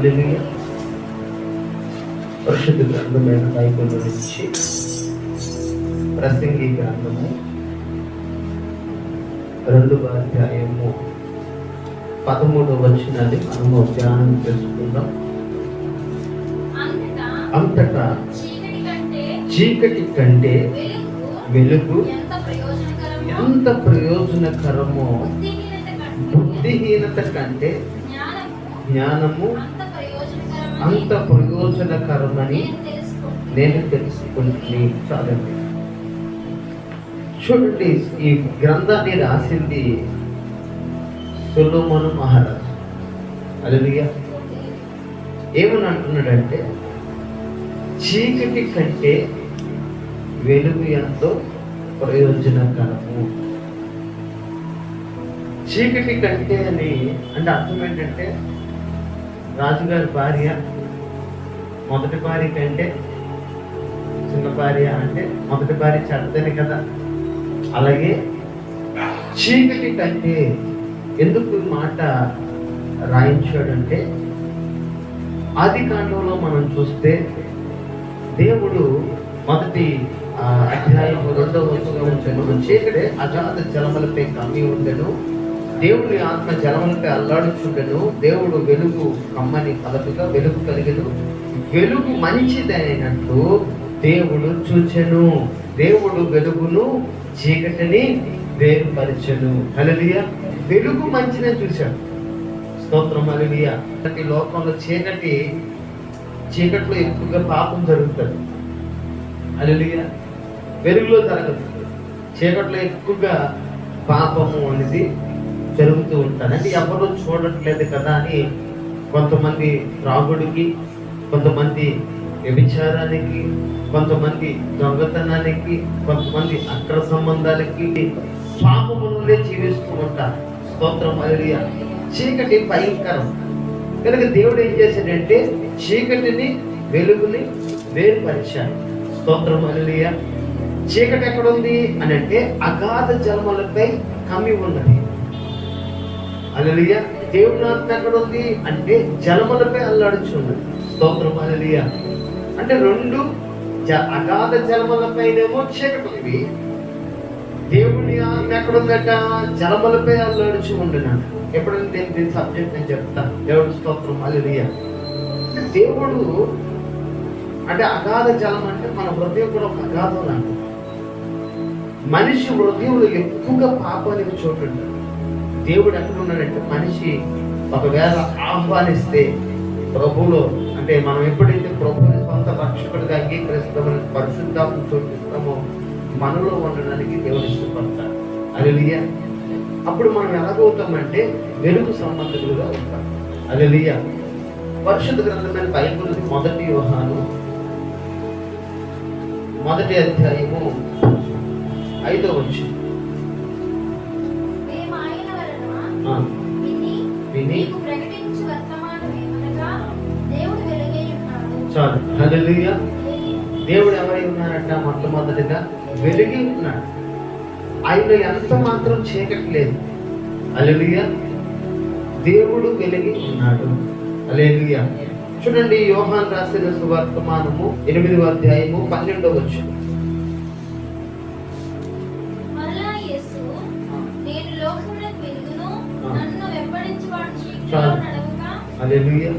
హల్లెలూయా పరిశుద్ధ గ్రంథమైన బైబిల్ నుంచి ప్రసంగి గ్రంథము రెండవ అధ్యాయము పదమూడవ వచనాన్ని మనము ధ్యానం చేసుకుందాం అంతటా చీకటి కంటే వెలుగు ఎంత ప్రయోజనకరమో బుద్ధిహీనత కంటే జ్ఞానము అంత ప్రయోజనకరమని నేను తెలుసుకుంటున్నాను. తెలుసుకుంటుని చాలండి. చూడండి ఈ గ్రంథాన్ని రాసింది సులోమను మహారాజు. అలలుగా ఏమని అంటున్నాడంటే చీకటి కంటే వెలుగు ఎంతో ప్రయోజనకరము. చీకటి కంటే అని అంటే అర్థం ఏంటంటే రాజుగారి భార్య మొదటి భార్య కంటే చిన్న భార్య అంటే మొదటి భార్య చెడ్డదని కదా. అలాగే చీకటి కంటే ఎందుకు మాట రాయించాడంటే ఆది కాండంలో మనం చూస్తే దేవుడు మొదటి అధ్యాయం రెండవ వచనం చీకటి అజాత జలములపై కమ్మి ఉండను. దేవుని ఆత్మ జలములపై అల్లాడుచుండెను. దేవుడు వెలుగు కమ్మని కలపుగా వెలుగు కలిగను. వెలుగు మంచిదైనట్లు దేవుడు చూచెను. దేవుడు వెలుగును చీకటిని వేరుపరచను. అలలియ వెలుగు మంచిదని చూశాడు. స్తోత్రం అలలియ ప్రతి లోకంలో చీకటి చీకట్లో ఎక్కువగా పాపం జరుగుతుంది. అలలియ వెలుగులో జరగదు. చీకట్లో ఎక్కువగా పాపము అనేది జరుగుతూ ఉంటుంది అంటే ఎవరు చూడట్లేదు కదా అని కొంతమంది త్రాగుడికి కొంతమంది వ్యభిచారానికి కొంతమంది దొంగతనానికి కొంతమంది అక్ర సంబంధాలకి పాపములనే జీవిస్తూ ఉంటారు. స్తోత్రం హల్లెలూయా. చీకటి భయంకరం. కనుక దేవుడు ఏం చేశాడంటే చీకటిని వెలుగుని వేరుపరిచాడు. స్తోత్రం హల్లెలూయా. చీకటి ఎక్కడ ఉంది అని అంటే అగాధ జలములపై కమ్మి ఉన్నది. అలలియ దేవుని ఆత్మ ఎక్కడ ఉంది? అంటే జలములపై అల్లాడుచున్నది స్తోత్రం అలలియ అంటే రెండు జ అగాధ జలములపైనేమో చీకటి ఉంది దేవుని ఆత్మ ఎక్కడ ఉందట? జలములపై అల్లాడుచు ఉండున్నాను ఎప్పుడైనా దీని దీని సబ్జెక్ట్ నేను చెప్తాను దేవుడు స్తోత్రం అలలియ అంటే దేవుడు అంటే అగాధ జలం అంటే మన హృదయం కూడా ఒక అగాధం లాంటిది. మనిషి హృదయంలో ఎక్కువగా పాపానికి చోటు ఉంటుంది దేవుడు ఎక్కడ మనిషి ఒకవేళ ఆహ్వానిస్తే ప్రభులో అంటే మనం ఎప్పుడైతే ప్రభుని సొంత రక్షకుడిగా అంగీకరిస్తామని పరిశుద్ధాత్మ చూపిస్తామో మనలో ఉండడానికి దేవుడు ఇష్టపడతాడు. అలలియ అప్పుడు మనం ఎలాగవుతామంటే వెలుగు సంబంధికులుగా ఉంటాం. అలలియ పరిశుద్ధ గ్రంథమైన బైబుల్ మొదటి వ్యూహాను మొదటి అధ్యాయము ఐదో వచ్చింది చాలు. హల్లెలూయా. దేవుడు ఎవరై ఉన్నారంట? మొట్టమొదటిగా వెలిగి ఉన్నాడు. ఆయన ఎంత మాత్రం చీకటి లేదు. అలెలుయా దేవుడు వెలిగి ఉన్నాడు. అలెలుయా చూడండి యోహాన్ రాసిన సువర్తమానము ఎనిమిదవ అధ్యాయము పన్నెండవ వచ్చు అలెలుయా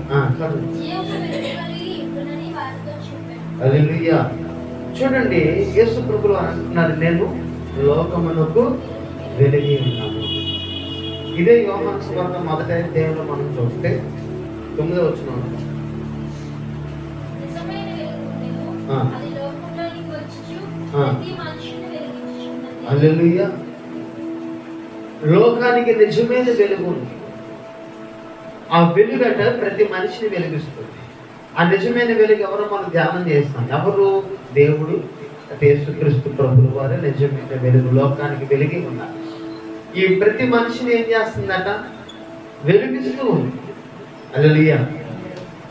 అలెలుయా చూడండి యేసు ప్రభులు అంటున్నారు నేను లోకమునకు వెలిగి ఉన్నాను. ఇదే యోహాన్ సువార్త మొదటి అధ్యాయంలో మనం చూస్తే తొమ్మిదో వచ్చిన మనుషుని వెలిగించుచున్నది. అల్లెలుయ్య లోకానికి నిజమైన వెలుగు ఉంది. ఆ వెలుగట ప్రతి మనిషిని వెలిగిస్తుంది. ఆ నిజమైన వెలుగు ఎవరో మనం ధ్యానం చేస్తాం. ఎవరు? దేవుడు యేసుక్రీస్తు ప్రభుల వారే నిజమైన వెలుగు లోకానికి వెలిగి ఉన్నారు. ఈ ప్రతి మనిషిని ఏం చేస్తుందట? వెలిగిస్తూ ఉంది. అల్లెలుయ్య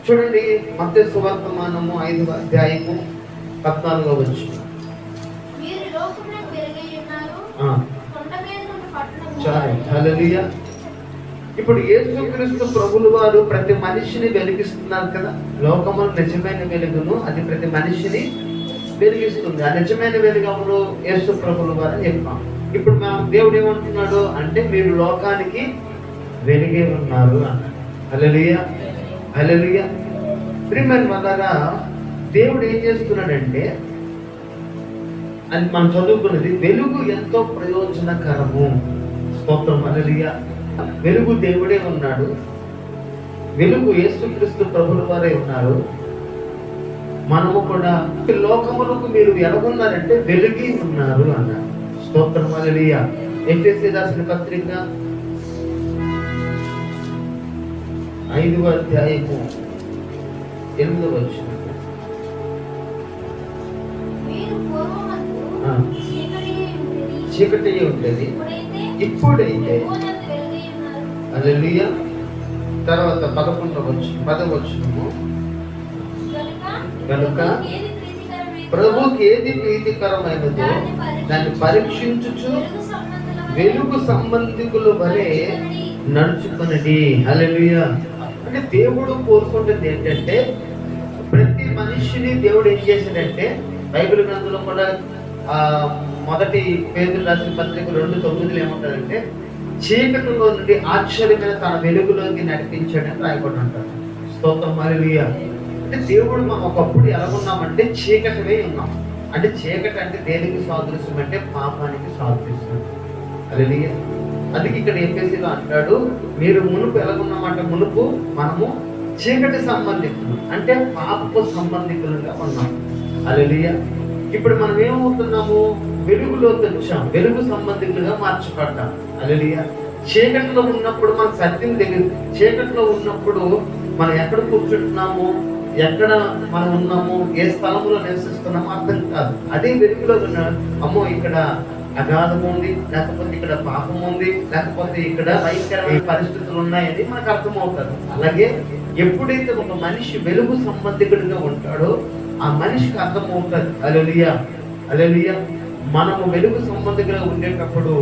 చూడండి మధ్య సువర్తమానము ఐదు అధ్యాయము పద్నాలుగో వచ్చు చాలు. హల్లెలూయా. ఇప్పుడు యేసుక్రీస్తు ప్రభులు వారు ప్రతి మనిషిని వెలిగిస్తున్నారు కదా? లోకము నిజమైన వెలుగును అది ప్రతి మనిషిని వెలిగిస్తుంది. ఆ నిజమైన వెలుగములు యేసు ప్రభులు వారు చెప్పాం ఇప్పుడు మనం దేవుడు ఏమంటున్నాడు అంటే మీరు లోకానికి వెలిగే ఉన్నారు అన్నాడు. అలలియ అలలియ ప్రిమన్ దేవుడు ఏం చేస్తున్నాడంటే అని మనం చదువుకున్నది వెలుగు ఎంతో ప్రయోజనకరము. స్తోత్రం అలలియ వెలుగు దేవుడే ఉన్నాడు. వెలుగు యేసుక్రీస్తు ప్రభుల వారే ఉన్నారు. మనము కూడా లోకములకు మీరు ఎలాగున్నారంటే వెలిగి ఉన్నారు అన్నారు. స్తోత్రం అలలియ ఎఫ్ఎస్సి రాసిన పత్రిక ఐదవ అధ్యాయము ఎనిమిదవ వచ్చిన. చీకటి ఉండేది ఇప్పుడైతే అలెలియ తర్వాత పదకొండవ వచ్చి పదవచ్చును కనుక ఏది ప్రీతికరమైనదో ప్రభుకి ఏది ప్రీతికరమైనదో దాన్ని పరీక్షించుచు వెలుగు సంబంధికులు సంబంధికుల వలె నడుచుకున్నది అలెలియ అంటే దేవుడు కోరుకుంటుంది ఏంటంటే ప్రతి మనిషిని దేవుడు ఏం చేశాడంటే బైబిల్ గ్రంథంలో కూడా మొదటి పేదలు రాసిన పత్రిక రెండు తొమ్మిదిలో ఏమంటారంటే చీకటిలో నుండి ఆశ్చర్యమైన తన వెలుగులోకి నడిపించాడని రాయబడి అంటారు స్తోత్రం మరి అంటే దేవుడు మనం ఒకప్పుడు ఎలా ఉన్నామంటే చీకటివే ఉన్నాం. అంటే చీకటి అంటే దేనికి సాదృశ్యం అంటే పాపానికి సాదృశ్యం అలలియ అందుకే ఇక్కడ ఎంపీసీలో అంటాడు మీరు మునుపు ఎలాగున్నామంటే మునుపు మనము చీకటి సంబంధికులు అంటే పాపపు సంబంధికులుగా ఉన్నాం. అలలియ ఇప్పుడు మనం ఏమవుతున్నాము? వెలుగులో తెచ్చాం వెలుగు సంబంధితులుగా మార్చబడ్డాం. అలలియ చీకటిలో ఉన్నప్పుడు మన సత్యం తెలియదు. చీకటిలో ఉన్నప్పుడు మనం ఎక్కడ కూర్చుంటున్నాము ఎక్కడ మనం ఉన్నాము ఏ స్థలంలో నివసిస్తున్నామో అర్థం కాదు. అదే వెలుగులో ఉన్న అమ్మో ఇక్కడ అగాధం ఉంది లేకపోతే ఇక్కడ పాపం ఉంది లేకపోతే ఇక్కడ భయంకరమైన పరిస్థితులు ఉన్నాయని మనకు అర్థమవుతుంది. అలాగే ఎప్పుడైతే ఒక మనిషి వెలుగు సంబంధికుడిగా ఉంటాడో ఆ మనిషికి అర్థమవుతుంది. అలలియ అలలియా మనము వెలుగు సంబంధికులుగా ఉండేటప్పుడు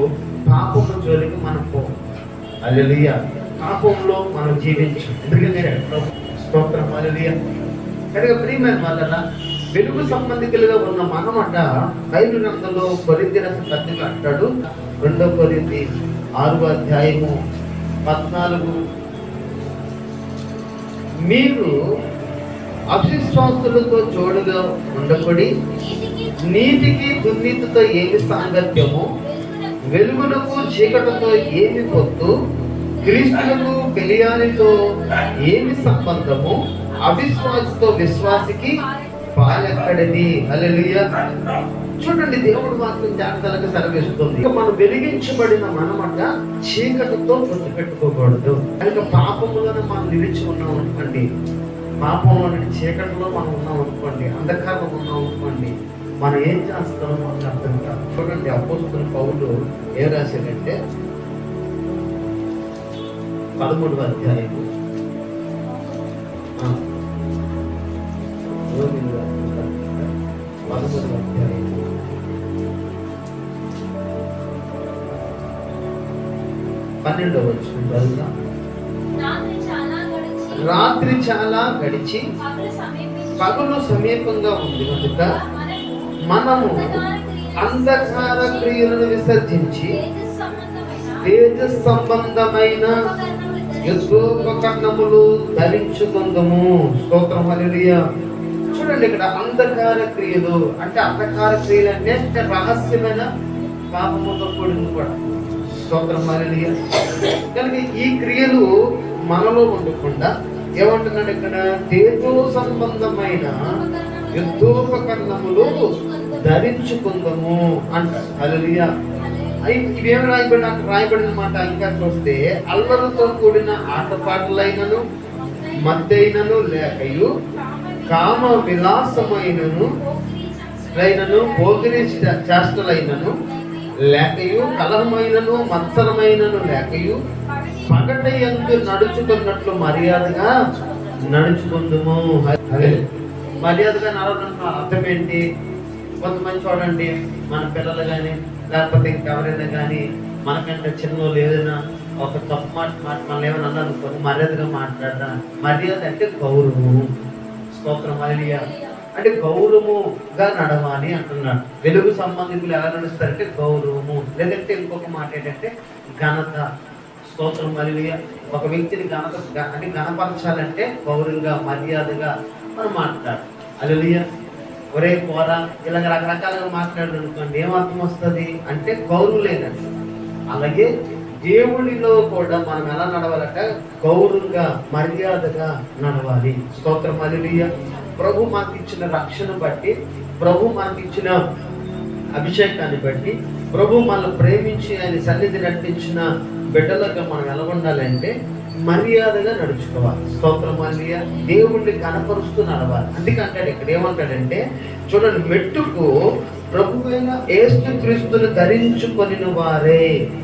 పాపము జోలికి మనం పోం అలలియ పాపంలో మనం జీవించం. ఎందుకంటే స్తోత్రం అలలియ కనుక ప్రియమైన వాళ్ళ వెలుగు సంబంధికులుగా ఉన్న మనమట బైబిల్ గ్రంథంలో కొరింది రస పత్రిక అంటాడు. రెండో కొరింది ఆరు అధ్యాయము పద్నాలుగు. మీరు అవిశ్వాసులతో జోడుగా ఉండబడి నీతికి దుర్నీతితో ఏమి సాంగత్యము వెలుగునకు వెలుగునకు చీకటితో ఏమి పొత్తు క్రీస్తులకు బెలియానితో ఏమి సంబంధము అవిశ్వాసతో విశ్వాసికి పాలెక్కడిది. అలలియ చూడండి దేవుడు మాత్రం జాగ్రత్తలకు సెలవిస్తుంది. మనం వెలిగించబడిన మనమంట చీకటితో పొత్తు పెట్టుకోకూడదు కనుక పాపములను మనం నిలిచి ఉన్నాం అనుకోండి పాపంలో నుండి చీకటిలో మనం ఉన్నాం అనుకోండి అంధకారంలో ఉన్నాం అనుకోండి మనం ఏం చేస్తామో మనకు అర్థం కాదు. చూడండి అపోస్తుల పౌరులు ఏ రాశాడంటే పదమూడవ అధ్యాయము. పదమూడవ అధ్యాయము. పన్నెండవ వచ్చిన చదువుతా రాత్రి చాలా గడిచి పగలు సమీపంగా ఉంది కనుక మనము అంధకార క్రియలను విసర్జించి తేజ సంబంధమైన యుద్ధోపకరణములు ధరించుకుందము. స్తోత్రం హల్లెలూయా. చూడండి ఇక్కడ అంధకార క్రియలు. అంటే అంధకార క్రియలు అంటే రహస్యమైన పాపముతో కూడింది కూడా. స్తోత్రం హల్లెలూయా. కనుక ఈ క్రియలు మనలో ఉండకుండా ఏమంటున్నాడు ఇక్కడ? తేజో సంబంధమైన యుద్ధోపకరణములు ధరించుకుందము అంటారు అలలియా ఇవేం రాయబడి నాకు రాయబడిన మాట ఇంకా చూస్తే అల్లరితో కూడిన ఆటపాటలైనను మద్దైనను లేకయు కామ విలాసమైనను లైనను పోగిరి చేష్టలైనను లేకయు కలహమైనను మత్సరమైనను లేకయు పగట ఎందు నడుచుకున్నట్లు మర్యాదగా నడుచుకుందుము. మర్యాదగా నడవడం అర్థం ఏంటి? కొంతమంది చూడండి మన పిల్లలు కానీ లేకపోతే ఇంకెవరైనా కానీ మనకంటే చిన్నోళ్ళు ఏదైనా ఒక తప్పు మాట మాట మనం ఏమైనా అన్నారు మర్యాదగా మాట్లాడరా? మర్యాద అంటే గౌరవము. స్తోత్రం హల్లెలూయా. అంటే గౌరవముగా నడవాలి అంటున్నాడు. వెలుగు సంబంధికులు ఎలా నడుస్తారంటే గౌరవము. లేదంటే ఇంకొక మాట ఏంటంటే ఘనత. స్తోత్రం. మరియు ఒక వ్యక్తిని ఘనత అంటే ఘనపరచాలంటే గౌరవంగా మర్యాదగా మనం మాట్లాడాలి. అలలియ ఒరే పోరా. ఇలాగ రకరకాలుగా మాట్లాడారు అనుకోండి ఏమర్థం వస్తుంది? అంటే గౌరవం లేదండి అలాగే దేవుడిలో కూడా మనం ఎలా నడవాలంటే గౌరవంగా మర్యాదగా నడవాలి. స్తోత్రం. హల్లెలూయా ప్రభు మాకు ఇచ్చిన రక్షణ బట్టి ప్రభు మాకు ఇచ్చిన అభిషేకాన్ని బట్టి ప్రభు మనల్ని ప్రేమించి ఆయన సన్నిధి నడిపించిన బిడ్డలుగా మనం ఎలా ఉండాలంటే మర్యాదగా నడుచుకోవాలి. స్తోత్రం మర్యాద దేవుణ్ణి కనపరుస్తూ నడవాలి. అందుకంటాడు ఇక్కడ ఏమంటాడంటే చూడండి మెట్టుకు ప్రభువైన ఏసు క్రీస్తుని ధరించుకొని వారే.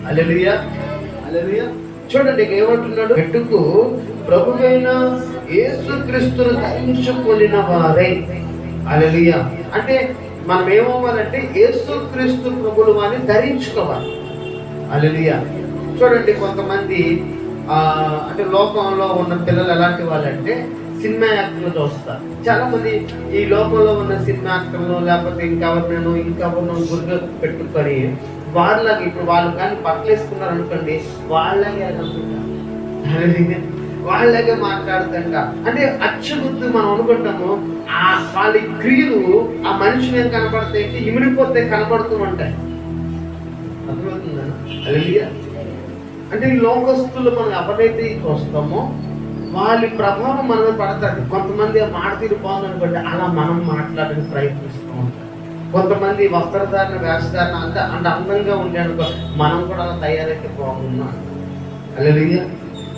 అలెలుయా అలెలుయా చూడండి ఇక్కడ ఏమంటున్నాడు? మెట్టుకు ప్రభువైన ఏసు క్రీస్తును ధరించుకొని వారే. అలెలుయా అంటే మనం ఏమవ్వాలంటే ఏసు క్రీస్తు ప్రభులు అని ధరించుకోవాలి. అలలియా చూడండి కొంతమంది అంటే లోకంలో ఉన్న పిల్లలు ఎలాంటి వాళ్ళంటే సినిమా యాక్టర్లు చూస్తారు. చాలా మంది ఈ లోకంలో ఉన్న సినిమా యాక్టర్లు లేకపోతే ఇంకెవరినో ఇంకెవరినో గురిగా పెట్టుకొని వాళ్ళకి ఇప్పుడు వాళ్ళు కానీ బట్టలు వేసుకున్నారు అనుకోండి వాళ్ళకి అనుకుంటారు వాళ్ళగా మాట్లాడుతుంట. అంటే అచ్చుగుద్దు మనం అనుకుంటాము ఆ వాళ్ళ క్రియలు ఆ మనిషిని మీద కనపడతాయి ఇమిడిపోతే కనపడుతూ ఉంటాయి. అర్థమవుతుందా? అంటే లోకస్తులు మనం ఎవరైతే చూస్తామో వాళ్ళ ప్రభావం మన పడతారు పడతాడు కొంతమంది మాట తీరు అలా మనం మాట్లాడడానికి ప్రయత్నిస్తూ ఉంటాం. కొంతమంది వస్త్రధారణ వేషధారణ అంత అంత అందంగా ఉండే అనుకో మనం కూడా అలా తయారైతే బాగున్నాం. అలా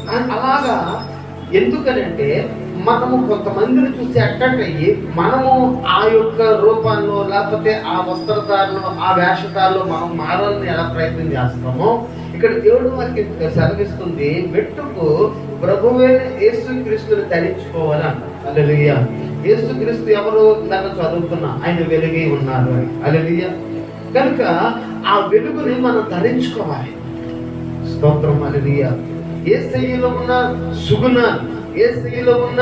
అలాగా? ఎందుకనంటే మనము కొంతమందిని చూసి అట్రాక్ట్ అయ్యి మనము ఆ యొక్క రూపాల్లో లేకపోతే ఆ వస్త్రధారలో ఆ వేషధారలో మనం మారాలని ఎలా ప్రయత్నం చేస్తామో ఇక్కడ దేవుడు మనకి సెలవిస్తుంది మెట్టుకు ప్రభువైన యేసు క్రీస్తుని ధరించుకోవాలంట అలెలుయ్య యేసు క్రీస్తు ఎవరు దాన్ని చదువుతున్నా ఆయన వెలుగై ఉన్నారు అని. అలలియ కనుక ఆ వెలుగుని మనం ధరించుకోవాలి. స్తోత్రం అలెలుయ్య ఏ శైలిలో ఉన్న సుగుణాలు ఏ శైలిలో ఉన్న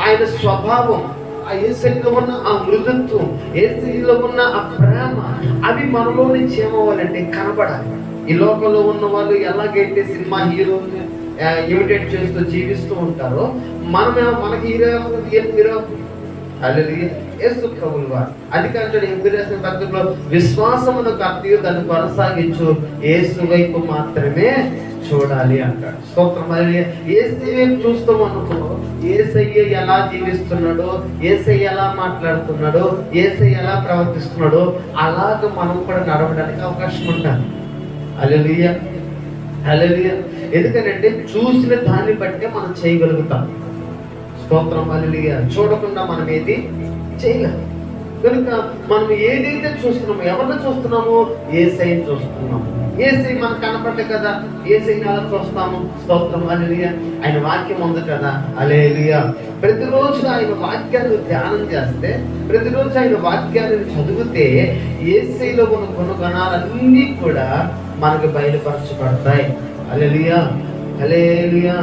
ఆయన స్వభావం ఆ ఏ శైలిలో ఉన్న ఆ మృదుత్వం ఏ శైలిలో ఉన్న ఆ ప్రేమ అవి మనలో నుంచి ఏమవ్వాలంటే కనబడాలి. ఈ లోకంలో ఉన్న వాళ్ళు ఎలాగైతే సినిమా హీరోని ఇమిటేట్ చేస్తూ జీవిస్తూ ఉంటారో మనమే మనకి హీరో ఏం హీరో అల్లెలుయ్య. యేసు ప్రభువు వారు. అది కంటే చేసిన పద్ధతిలో విశ్వాసమును కర్తీయు దాన్ని కొనసాగించు. యేసు వైపు మాత్రమే చూడాలి అంటాడు. స్తోత్రం. హల్లెలూయా. యేసు చూస్తాం అనుకో ఏసయ్య ఎలా జీవిస్తున్నాడో ఏసయ్య ఎలా మాట్లాడుతున్నాడో ఏసయ్య ఎలా ప్రవర్తిస్తున్నాడో అలాగ మనం కూడా నడవడానికి అవకాశం ఉంటుంది అలలియ అలలియ ఎందుకంటే చూసిన దాన్ని బట్టే మనం చేయగలుగుతాం. స్తోత్రం. అలలియ చూడకుండా మనం ఏది చేయలేం. కనుక మనం ఏదైతే చూస్తున్నామో ఎవరిని చూస్తున్నామో ఏసైని చూస్తున్నాము. ఏసై మనకు కనపడ్డ కదా. ఏసీ అలా చూస్తాము స్తోత్రం అలెలుయ్య ఆయన వాక్యం ఉంది కదా. అలే ప్రతిరోజు ఆయన వాక్యాన్ని ధ్యానం చేస్తే ప్రతిరోజు ఆయన వాక్యాన్ని చదివితే ఏసైలో ఉన్న గుణగణాలన్నీ కూడా మనకు బయలుపరచబడతాయి. అలెలియా అలేలియా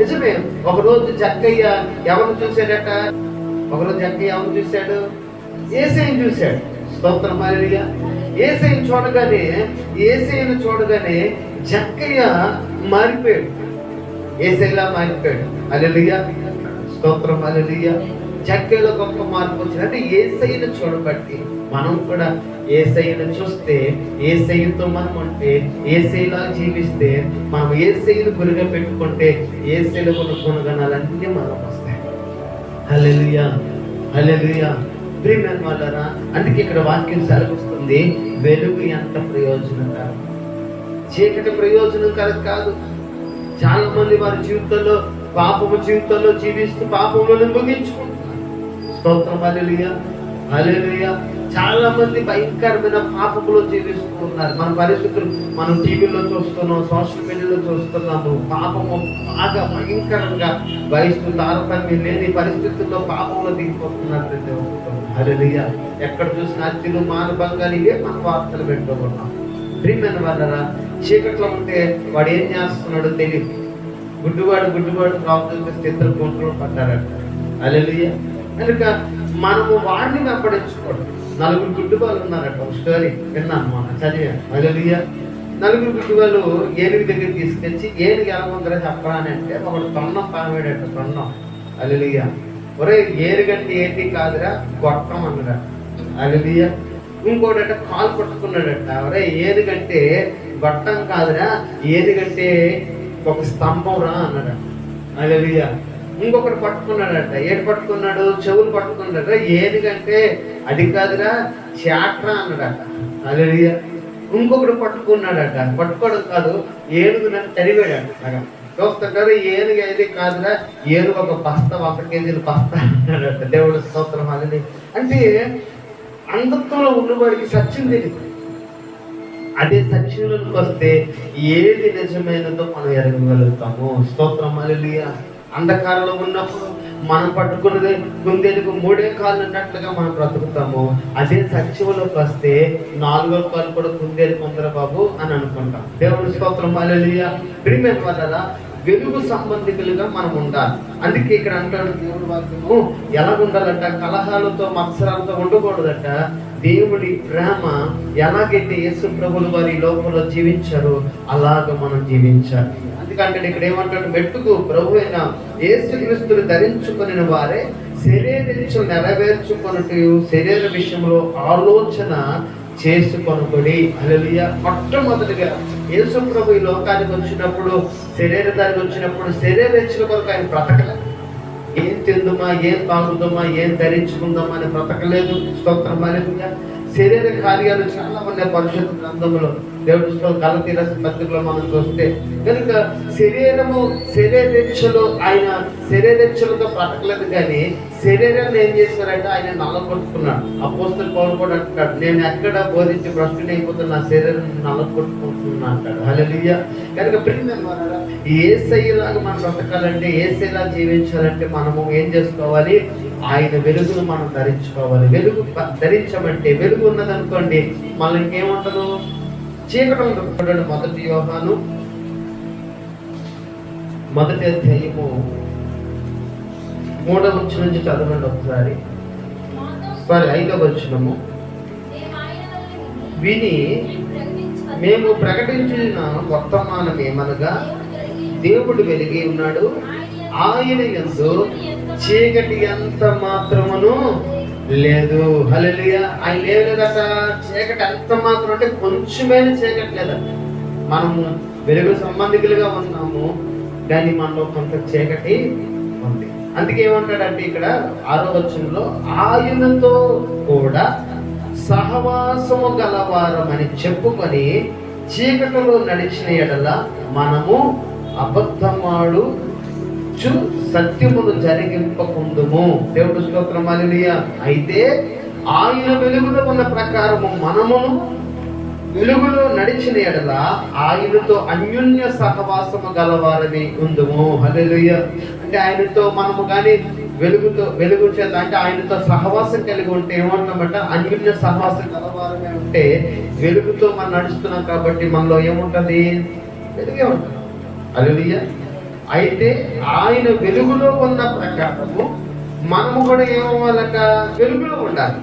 నిజమే ఒకరోజు జక్కయ్య ఎవరిని చూశాడట? ఒకరోజు జక్కయ్య ఎవరు చూశాడు? ఏసైని చూశాడు. స్తోత్రం అలెలుయా ఏసైని చూడగానే ఏసైని చూడగానే జక్కయ్య మారిపోయాడు. ఏసైలా మారిపోయాడు. అలెలుయా స్తోత్రం అలెలుయా జక్కయ్యలో గొప్ప మార్పు వచ్చింది. అంటే ఏసైను చూడబట్టి మనం కూడా ఏసైను చూస్తే ఏసైతో మనం ఉంటే ఏసైలా జీవిస్తే మనం ఏసైను గురిగా పెట్టుకుంటే ఏసైలో ఉన్న గుణగణాలన్నీ మనం వస్తాయి. హల్లెలూయా. అలెలియా ప్రియమైన వాళ్ళరా? అందుకే ఇక్కడ వాక్యం సెలవుస్తుంది వెలుగు ఎంత ప్రయోజనకరం చీకటి ప్రయోజనం కరెక్ట్ కాదు. చాలా మంది వారి జీవితంలో పాపము జీవితంలో జీవిస్తూ పాపములను ముగించుకుంటున్నారు. స్తోత్రం అలెలుయ అలెలుయ చాలా మంది భయంకరమైన పాపములో జీవిస్తూ ఉన్నారు మన పరిస్థితులు మనం టీవీలో చూస్తున్నాం సోషల్ మీడియాలో చూస్తున్నాము. పాపము బాగా భయంకరంగా వయసు తారతమ్యం లేని పరిస్థితుల్లో పాపంలో దిగిపోతున్నారు ప్రతి ఒక్కరు. అలలియ ఎక్కడ చూసిన హత్యలు మానభంగాలు ఇవే మన వార్తలు పెట్టుకున్నాం. ప్రియమైన వాళ్ళరా చీకట్లో ఉంటే వాడు ఏం చేస్తున్నాడో తెలియదు గుడ్డివాడు గుడ్డివాడు ప్రాబ్లం చేస్తే ఇద్దరు గుంటలు పడ్డారట. అలలియ కనుక మనము వాడిని వెంబడించుకోవడం. నలుగురు గుడ్డివాళ్ళు ఉన్నారట ఒక స్టోరీ విన్నాను మొన్న చదివాను. అలలియ నలుగురు గుడ్డివాళ్ళు ఏనుగు దగ్గర తీసుకొచ్చి ఏనుగు ఎలా ఉందరో చెప్పరా అని అంటే ఒకడు తొన్నం పామాడట తొన్నం అలలియ ఒరే ఏరుగంటే ఏంటి కాదురా గొట్టం అన్నరా. అలియ ఇంకోటట కాలు పట్టుకున్నాడట. ఒరే ఏరుగంటే గొట్టం కాదురా ఏరుగంటే ఒక స్తంభం రా అన్నాడట అలెలుయ్య ఇంకొకటి పట్టుకున్నాడట. ఏడు పట్టుకున్నాడు? చెవులు పట్టుకున్నాడు ఏదిగంటే అది కాదురా చాట్రా అన్నాడట అలెలుయ్య ఇంకొకటి పట్టుకున్నాడట. పట్టుకోవడం కాదు ఏనుగు నన్ను తరివాడట సగం. చూస్తుంటారు ఏనుగు ఏది కాదురా ఏనుగు ఒక బస్తా ఒక కేజీలు బస్తా దేవుడు స్తోత్రం అనేది అంటే అంధత్వంలో ఉన్నవాడికి సత్యం తెలియదు అదే సత్యంలోకి వస్తే ఏది నిజమైనదో మనం ఎరగగలుగుతాము. స్తోత్రం అలెలుయ అంధకారంలో ఉన్నప్పుడు మనం పట్టుకున్నది కుందేలుకు మూడే కాళ్ళు ఉన్నట్లుగా మనం బ్రతుకుతాము. అదే సత్యంలోకి వస్తే నాలుగో కాలు కూడా కుందేలు కొందర బాబు అని అనుకుంటాం. దేవుని స్తోత్రం అలెలుయ ప్రిమియం వల్ల వెలుగు సంబంధికులుగా మనం ఉండాలి. అందుకే ఇక్కడ అంటాడు దేవుడు వాక్యము ఎలా ఉండాలంట కలహాలతో మత్సరాలతో ఉండకూడదట. దేవుడి ప్రేమ ఎలాగైతే యేసు ప్రభులు వారి లోపల జీవించారో అలాగ మనం జీవించాలి. అందుకంటే ఇక్కడ ఏమంటాడు? మెట్టుకు ప్రభు అయిన యేసు క్రీస్తులు ధరించుకుని వారే శరీరించు నెరవేర్చుకున్నట్టు శరీర విషయంలో ఆలోచన చేసుకొనుకొని అలలియ మొట్టమొదటిగా యేసు ప్రభు ఈ లోకానికి వచ్చినప్పుడు శరీరదానికి వచ్చినప్పుడు శరీరేచ్చుల కొరకు ఆయన బ్రతకలే. ఏం తిందుమా ఏం తాగుదామా ఏం ధరించుకుందామా అని బ్రతకలేదు. స్తోత్రం అలెలుయ శరీర కార్యాలు చాలా ఉన్నాయి పరిశుద్ధ గ్రంథంలో. దేవుడి స్తోత్రం పత్రికలో మనం చూస్తే కనుక శరీరము శరీరేచ్ఛలు ఆయన శరీరేచ్ఛలతో బ్రతకలేదు కానీ శరీరాన్ని ఏం చేశారంటే ఆయన నల్లగొట్టుకున్నాడు అపోస్తులు పౌరులు కూడా అంటున్నాడు నేను ఎక్కడ బోధించి భ్రష్టుని అయిపోతున్న నా శరీరం నల్లగొట్టుకుంటున్నా అంటాడు. హలలియ కనుక ప్రియమైన ఏ శైలాగా మనం బ్రతకాలంటే ఏ శైలా జీవించాలంటే మనము ఏం చేసుకోవాలి? ఆయన వెలుగును మనం ధరించుకోవాలి. వెలుగు ధరించమంటే వెలుగు ఉన్నదనుకోండి మనకి ఇంకేముండదు చీకటలు మొదటి యోహాను మొదటి అధ్యాయము మూడవ వచ్చి నుంచి చదవండి ఒకసారి. సారీ ఐదవ వచ్చినము విని మేము ప్రకటించిన వర్తమానం ఏమనగా దేవుడు వెలిగి ఉన్నాడు. ఆయన ఎందు చీకటి ఎంత మాత్రమును లేదు హల్లెలూయా. ఆయన లేదట చీకటి ఎంత మాత్రం అంటే కొంచెమైన చీకటి లేదట మనము వెలుగు సంబంధికులుగా ఉన్నాము కానీ మనలో కొంత చీకటి ఉంది. అందుకే ఏమంటాడంటే ఇక్కడ ఆరో వచనంలో ఆయనతో కూడా సహవాసము గలవారమని చెప్పుకొని చీకటిలో నడిచిన ఎడల మనము అబద్ధమాడు చు సత్యమును జరిగింపకుందుము దేవుడు స్తోత్రం అయితే ఆయన వెలుగులో ఉన్న ప్రకారము మనమును వెలుగులో నడిచిన ఎడల ఆయనతో అన్యోన్య సహవాసము గలవారని ఉందుము హల్లెలూయ. అంటే ఆయనతో మనము కానీ వెలుగుతో వెలుగు చేత అంటే ఆయనతో సహవాసం కలిగి ఉంటే ఏమంటామంటే అన్యోన్య సహవాసం గలవారమే ఉంటే వెలుగుతో మనం నడుస్తున్నాం కాబట్టి మనలో ఏముంటది? వెలుగే ఉంటుంది. అలెలుయ్య అయితే ఆయన వెలుగులో ఉన్న ప్రకారము మనము కూడా ఏమవ్వాలట? వెలుగులో ఉండాలి.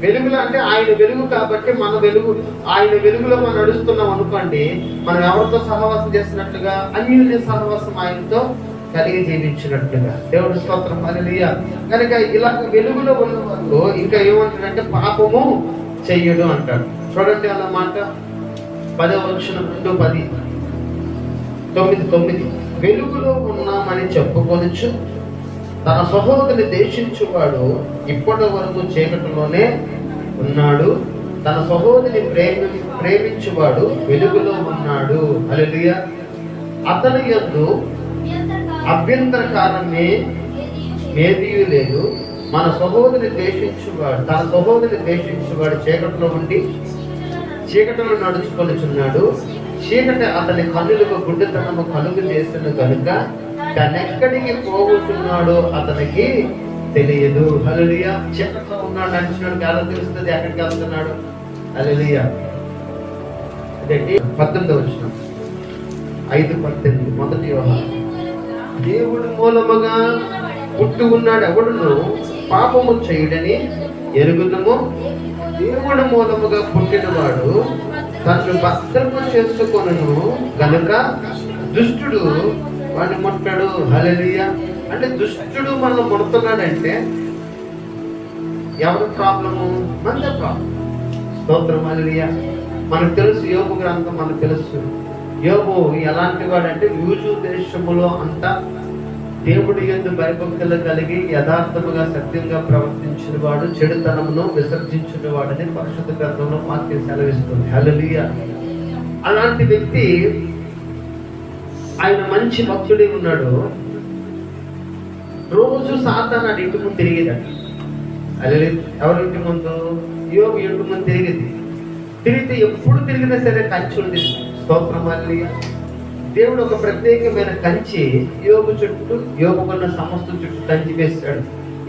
వెలుగులో అంటే ఆయన వెలుగు కాబట్టి మన వెలుగు ఆయన వెలుగులో మనం నడుస్తున్నాం అనుకోండి మనం ఎవరితో సహవాసం చేసినట్లుగా అన్యుల్య సహవాసం ఆయనతో కలిగి జీవించినట్టుగా దేవుడు స్తోత్రం హల్లెలూయా. కనుక ఇలా వెలుగులో ఉన్న వాళ్ళు ఇంకా ఏమంటాడంటే పాపము చెయ్యడు అంటాడు. చూడండి అన్నమాట పదవ వచ్చిన రెండు పది తొమ్మిది తొమ్మిది. వెలుగులో ఉన్నామని చెప్పుకొనుచు తన సహోదరుని దేశించువాడు ఇప్పటి వరకు చీకటిలోనే ఉన్నాడు. తన సహోదరిని ప్రేమి ప్రేమించువాడు వెలుగులో ఉన్నాడు. హల్లెలూయా. అతని యందు అభ్యంతరకారమే ఏదీ లేదు. మన సహోదరి దేశించువాడు తన సహోదరి దేశించువాడు చీకటిలో ఉండి చీకటిలో నడుచుకొనిచున్నాడు. చీకట అతని కన్నులకు గుండెతనము కలుగు చేసిన కనుక తనెక్కడికి పోగుతున్నాడో అతనికి తెలియదు. హల్లెలూయా. చీకట్లో ఉన్నాడు నడిచినాడు ఎలా తెలుస్తుంది ఎక్కడికి వెళ్తున్నాడు? హల్లెలూయా. అదేంటి? పద్దెనిమిది వచ్చిన ఐదు పద్దెనిమిది. మొదటి వ్యవహారం. దేవుడు మూలముగా పుట్టి ఉన్నాడు ఎవడును? పాపము చేయుడని ఎరుగుదము. దేవుడు మూలముగా పుట్టినవాడు తను భద్రము చేసుకొనను కనుక దుష్టుడు వాడిని ముట్టాడు. హలలియ అంటే దుష్టుడు మనల్ని ముడుతున్నాడంటే ఎవరి ప్రాబ్లము? మన ప్రాబ్లం స్తోత్రం హలలియ మనకు తెలుసు యోగు గ్రంథం మనకు తెలుసు. యోగు ఎలాంటి వాడంటే యూజు దేశములో అంతా దేవుడి యొక్క భయభక్తులు కలిగి యథార్థముగా సత్యంగా ప్రవర్తించిన వాడు చెడుతనమును విసర్జించిన వాడని పరిశుద్ధ గ్రంథంలో వాక్యం సెలవిస్తుంది. హలలియ అలాంటి వ్యక్తి ఆయన మంచి భక్తుడే ఉన్నాడు. రోజు సాతాన్ ఆడి ఇంటి ముందు తిరిగేదండి. అదే ఎవరి ఇంటి ముందు? యోగి ఇంటి ముందు తిరిగేది. తిరిగితే ఎప్పుడు తిరిగినా సరే కంచి ఉండేది. స్తోత్రం దేవుడు ఒక ప్రత్యేకమైన కంచి యోగు చుట్టూ యోగుకున్న సమస్త చుట్టూ కంచి వేస్తాడు.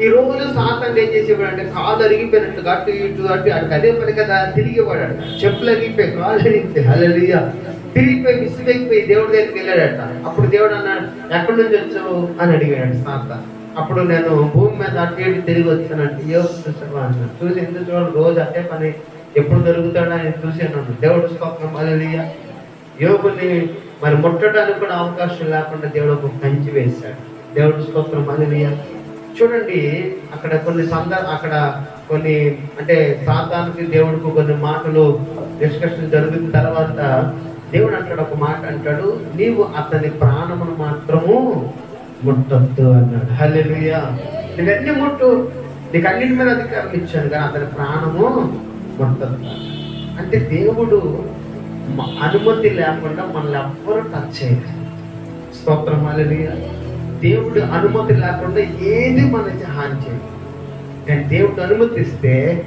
ఈ రోజు సాతాన్ని ఏం చేసేవాడు అంటే కాలు అరిగిపోయినట్లు అటు ఇటు అటు అటు అదే పని కదా తిరిగేవాడు చెప్పులు అరిగిపోయి కాలు అరిగిపోయి హల్లెలూయా. తిరిగిపోయి విసిగైపోయి దేవుడి దగ్గరికి వెళ్ళాడట. అప్పుడు దేవుడు అన్నాడు ఎక్కడి నుంచి వచ్చావు? అని అడిగాడు సాత అప్పుడు నేను భూమి మీద అటు ఇటు తిరిగి వచ్చానంటే. యోగు చూసావా అన్నాడు చూసి ఎందుకు చూడండి రోజు అదే పని ఎప్పుడు దొరుకుతాడో అని అన్నాడు. దేవుడు స్వప్నం హల్లెలూయా. యోగుని మరి ముట్టడానికి కూడా అవకాశం లేకుండా దేవుడు ఒక కంచి వేశాడు. దేవుడు స్తోత్రం హల్లెలూయా. చూడండి అక్కడ కొన్ని సంద అక్కడ కొన్ని అంటే సాతానికి దేవుడికి కొన్ని మాటలు డిస్కషన్ జరిగిన తర్వాత దేవుడు అంటాడు ఒక మాట అంటాడు నీవు అతని ప్రాణమును మాత్రము ముట్టద్దు అన్నాడు. హల్లెలూయా. నువ్వన్నీ ముట్టు. నీకు అన్నిటి మీద అధికారం ఇచ్చాను కానీ అతని ప్రాణము ముట్టద్దు అంటే దేవుడు అనుమతి లేకుండా మనల్ని ఎవ్వరు టచ్ చేయరు స్తోత్రం దేవుడు అనుమతి లేకుండా ఏది మనకి హాని చేయదు. కానీ దేవుడు అనుమతిస్తే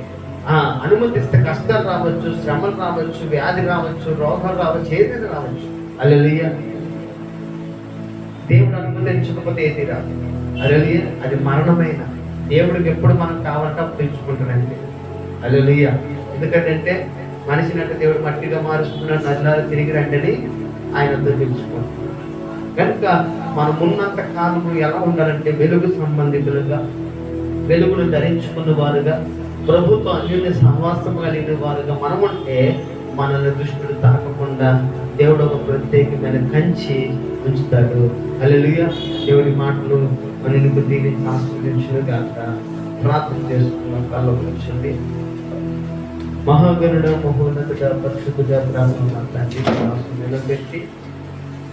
ఆ అనుమతిస్తే కష్టాలు రావచ్చు శ్రమలు రావచ్చు వ్యాధి రావచ్చు రోగాలు రావచ్చు ఏదైనా రావచ్చు. అలలియ దేవుడు అనుమతించకపోతే ఏది రాదు. అలలియ అది మరణమైన. దేవుడికి ఎప్పుడు మనం కావాలంటే అప్పుడు అలలియ ఎందుకంటే మనిషినట్టు దేవుడు మట్టిగా మారుస్తున్నాడు నదిలాలు తిరిగి రండి ఆయన తెలుసుకున్నాడు కనుక మనం ఉన్నంత కాలము ఎలా ఉండాలంటే వెలుగు సంబంధితులుగా వెలుగును ధరించుకున్న వారుగా ప్రభుత్వ అన్యుని సహవాసం కలిగిన వారుగా మనం ఉంటే మనల్ని దుష్టుడు తాకకుండా దేవుడు ఒక ప్రత్యేకమైన కంచి ఉంచుతాడు. అల్లెలుగా దేవుడి మాటలు మనకు దీనికి ఆస్వాదించిన కాక ప్రార్థన చేసుకున్న. కాలం వచ్చింది మహాగరుడ మహోన్నతుడ పరిశుద్ధుడ ప్రార్థన తండ్రి నిలబెట్టి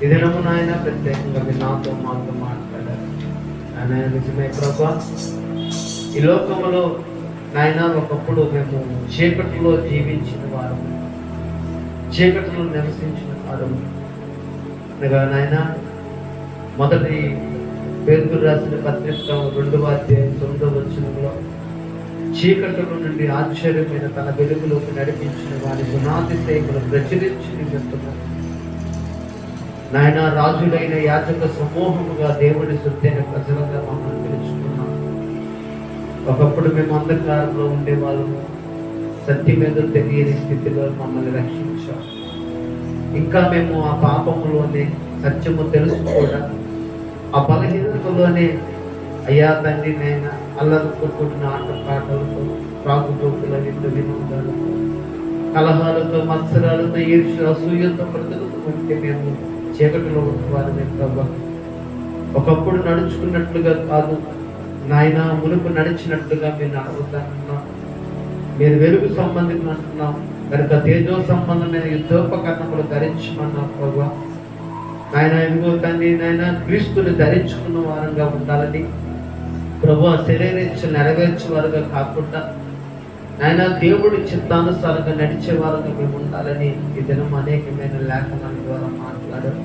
ఇదనము నాయన ప్రత్యేకంగా మీరు నాతో మాతో మాట్లాడారు. ఆయన నిజమే ప్రభా. ఈ లోకములో నాయన ఒకప్పుడు మేము చీకటిలో జీవించిన వారు చీకటిలో నివసించిన వారు. అనగా నాయన మొదటి పేరు రాసిన పత్రిక రెండవ అధ్యాయం తొమ్మిదవ వచనంలో చీకటిలో నుండి ఆశ్చర్యమైన తన వెలుగులోకి నడిపించిన వారి గుణాతిశయములు ప్రచురించి నిలుస్తున్నారు నాయన రాజులైన యాచక సమూహముగా దేవుడి శుద్ధైన ప్రజలుగా మమ్మల్ని పిలుచుకున్నాం ఒకప్పుడు మేము అంధకారంలో ఉండేవాళ్ళము. సత్యమేదో తెలియని స్థితిలో మమ్మల్ని రక్షించాం ఇంకా మేము ఆ పాపములోనే సత్యము తెలుసుకోవడం ఆ బలహీనతలోనే అయ్యా తండ్రి నైనా అల్లరి కొట్టుకుంటున్న ఆట పాటలతో రాకుపోకుల విందు వినోదాలతో కలహాలతో మత్సరాలతో ఈర్ష అసూయతో బ్రతుకుతూ మేము చీకటిలో ఉన్నవారమే ప్రభా. ఒకప్పుడు నడుచుకున్నట్లుగా కాదు నాయన మునుపు నడిచినట్లుగా మీరు నడుపుతానున్నాం. మీరు వెలుగు సంబంధించిన అంటున్నాం కనుక తేజో సంబంధమైన యుద్ధోపకరణములు ధరించమన్నాం ప్రభా. నాయన ఎదుగో తండ్రి నాయన క్రీస్తుని ధరించుకున్న వారంగా ఉండాలని ప్రభు శరీరించి నెరవేర్చే వారుగా కాకుండా ఆయన దేవుడి చిత్తానుసారంగా నడిచే వారుగా మేము ఉండాలని ఈ దినం అనేకమైన లేఖనాల ద్వారా మాట్లాడారు.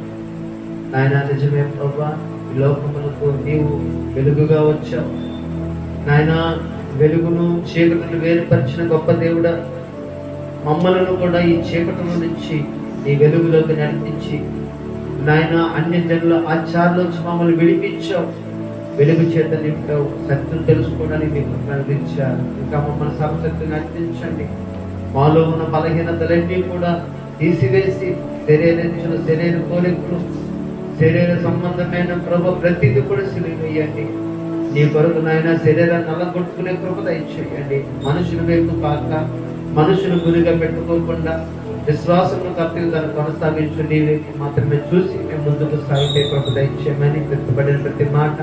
నాయన నిజమే ప్రభా ఈ లోకములకు నీవు వెలుగుగా వచ్చావు. నాయన వెలుగును చీకటిని వేరుపరిచిన గొప్ప దేవుడా మమ్మలను కూడా ఈ చీకటిలో నుంచి ఈ వెలుగులోకి నడిపించి నాయన అన్ని జనుల ఆచారంలోంచి మమ్మల్ని విడిపించావు. వెలుగు చేత నింపావు సత్యం తెలుసుకోవడానికి మీకు ప్రకటించారు ఇంకా మమ్మల్ని సర్వశక్తి అందించండి మాలో ఉన్న బలహీనతలన్నీ కూడా తీసివేసి శరీర శరీర కోరికలు శరీర సంబంధమైన ప్రభు ప్రతిదీ కూడా సిలివేయండి. నీ కొరకు నాయన శరీరాన్ని నల్లగొట్టుకునే కృప దయచేయండి. మనుషుల వైపు కాక మనుషులు గురిగా పెట్టుకోకుండా విశ్వాసంలో కర్తవ్యం దాన్ని కొనసాగించు. నీవే మాత్రమే చూసి మేము ముందుకు సాగితే కృప దయచేయమని పెట్టుబడిన ప్రతి మాట.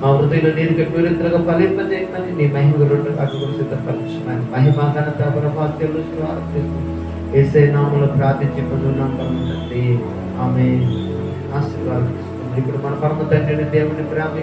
మా హృదయంలో నేను కట్టుగా ఫలింపజేయమని నీ మహిమ రెండు అడుగులు సిద్ధపరచమని మహిమ ఘనత ప్రభాత్యలు ఏసై నామలో ప్రార్థించి పొందున్నాం తండ్రి ఆమె ఆశీర్వాదం ఇప్పుడు మన పరమ తండ్రిని దేవుని ప్రేమ